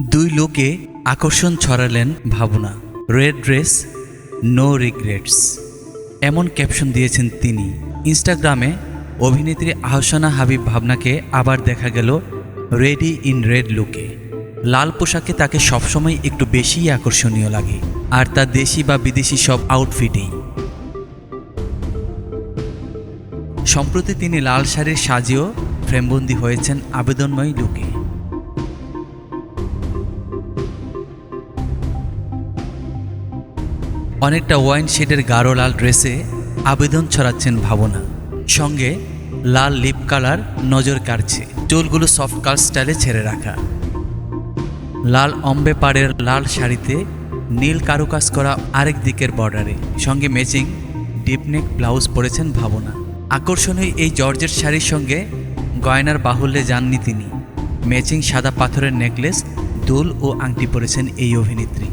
দুই লোকে আকর্ষণ ছড়ালেন ভাবনা। রেড ড্রেস নো রিগ্রেটস এমন ক্যাপশন দিয়েছেন তিনি। ইনস্টাগ্রামে অভিনেত্রী আহসানা হাবিব ভাবনাকে আবার দেখা গেল রেডি ইন রেড লুকে লাল পোশাকে তাকে সবসময় একটু বেশিই আকর্ষণীয় লাগে। আর তার দেশি বা বিদেশি সব আউটফিটেই সম্প্রতি তিনি লাল শাড়ির সাজেও ফ্রেমবন্দি হয়েছেন আবেদনময় লুকে। অনেকটা ওয়াইন শেডের গাঢ় লাল ড্রেসে আবেদন ছড়াচ্ছেন ভাবনা। সঙ্গে লাল লিপ কালার নজর কাড়ছে। চুলগুলো সফট কাল স্টাইলে ছেড়ে রাখা। লাল অম্বে পাড়ের লাল শাড়িতে নীল কারুকাজ করা আরেক দিকের বর্ডারে সঙ্গে ম্যাচিং ডিপনেক ব্লাউজ পরেছেন ভাবনা। আকর্ষণীয় এই জর্জের শাড়ির সঙ্গে গয়নার বাহুল্যে যাননি তিনি। ম্যাচিং সাদা পাথরের নেকলেস দুল ও আংটি পরেছেন এই অভিনেত্রী।